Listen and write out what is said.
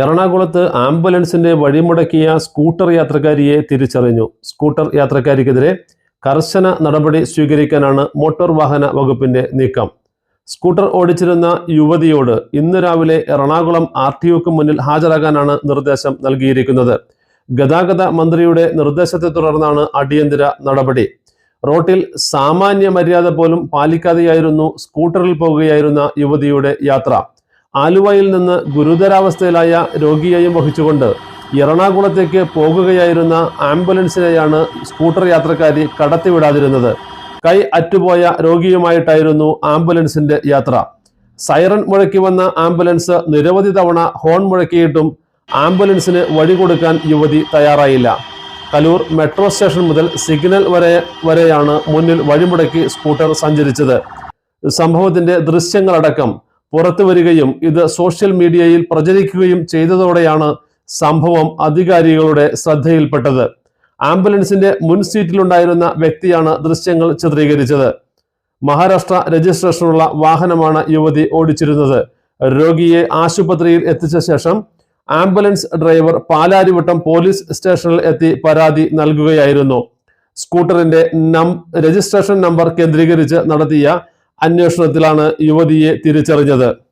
എറണാകുളത്ത് ആംബുലൻസിന്റെ വഴിമുടക്കിയ സ്കൂട്ടർ യാത്രക്കാരിയെ തിരിച്ചറിഞ്ഞു. സ്കൂട്ടർ യാത്രക്കാരിക്കെതിരെ കർശന നടപടി സ്വീകരിക്കാനാണ് മോട്ടോർ വാഹന വകുപ്പിന്റെ നീക്കം. സ്കൂട്ടർ ഓടിച്ചിരുന്ന യുവതിയോട് ഇന്ന് രാവിലെ എറണാകുളം ആർ ടി ഒക്ക് മുന്നിൽ ഹാജരാകാനാണ് നിർദ്ദേശം നൽകിയിരിക്കുന്നത്. ഗതാഗത മന്ത്രിയുടെ നിർദ്ദേശത്തെ തുടർന്നാണ് അടിയന്തര നടപടി. റോട്ടിൽ സാമാന്യ മര്യാദ പോലും പാലിക്കാതെയായിരുന്നു സ്കൂട്ടറിൽ പോകുകയായിരുന്ന യുവതിയുടെ യാത്ര. ആലുവയിൽ നിന്ന് ഗുരുതരാവസ്ഥയിലായ രോഗിയെയും വഹിച്ചുകൊണ്ട് എറണാകുളത്തേക്ക് പോകുകയായിരുന്ന ആംബുലൻസിനെയാണ് സ്കൂട്ടർ യാത്രക്കാരി കടത്തിവിടാതിരുന്നത്. കൈ അറ്റുപോയ രോഗിയുമായിട്ടായിരുന്നു ആംബുലൻസിന്റെ യാത്ര. സൈറൺ മുഴക്കി വന്ന ആംബുലൻസ് നിരവധി തവണ ഹോൺ മുഴക്കിയിട്ടും ആംബുലൻസിന് വഴി കൊടുക്കാൻ യുവതി തയ്യാറായില്ല. കലൂർ മെട്രോ സ്റ്റേഷൻ മുതൽ സിഗ്നൽ വരെ വരെയാണ് മുന്നിൽ വഴിമുടക്കി സ്കൂട്ടർ സഞ്ചരിച്ചത്. സംഭവത്തിന്റെ ദൃശ്യങ്ങളടക്കം പുറത്തു വരികയും ഇത് സോഷ്യൽ മീഡിയയിൽ പ്രചരിക്കുകയും ചെയ്തതോടെയാണ് സംഭവം അധികാരികളുടെ ശ്രദ്ധയിൽപ്പെട്ടത്. ആംബുലൻസിന്റെ മുൻ സീറ്റിലുണ്ടായിരുന്ന വ്യക്തിയാണ് ദൃശ്യങ്ങൾ ചിത്രീകരിച്ചത്. മഹാരാഷ്ട്ര രജിസ്ട്രേഷനുള്ള വാഹനമാണ് യുവതി ഓടിച്ചിരുന്നത്. രോഗിയെ ആശുപത്രിയിൽ എത്തിച്ച ശേഷം ആംബുലൻസ് ഡ്രൈവർ പാലാരിവട്ടം പോലീസ് സ്റ്റേഷനിൽ എത്തി പരാതി നൽകുകയായിരുന്നു. സ്കൂട്ടറിന്റെ നം രജിസ്ട്രേഷൻ നമ്പർ കേന്ദ്രീകരിച്ച് നടത്തിയ അന്വേഷണത്തിലാണ് യുവതിയെ തിരിച്ചറിഞ്ഞത്.